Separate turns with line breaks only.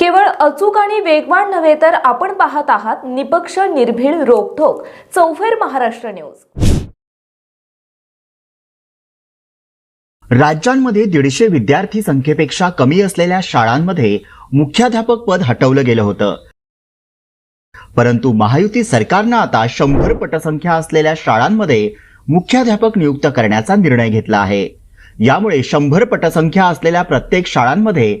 केवळ अचूक आणि वेगवान नव्हे तर आपण पाहत आहात निपक्ष निर्भीड रोखोक चौफेर महाराष्ट्र न्यूज.
राज्यांमध्ये दीडशे विद्यार्थी संख्येपेक्षा कमी असलेल्या शाळांमध्ये मुख्याध्यापक पद हटवलं गेलं होतं. परंतु महायुती सरकारनं आता शंभर पटसंख्या असलेल्या शाळांमध्ये मुख्याध्यापक नियुक्त करण्याचा निर्णय घेतला आहे. यामुळे शंभर पटसंख्या असलेल्या प्रत्येक शाळांमध्ये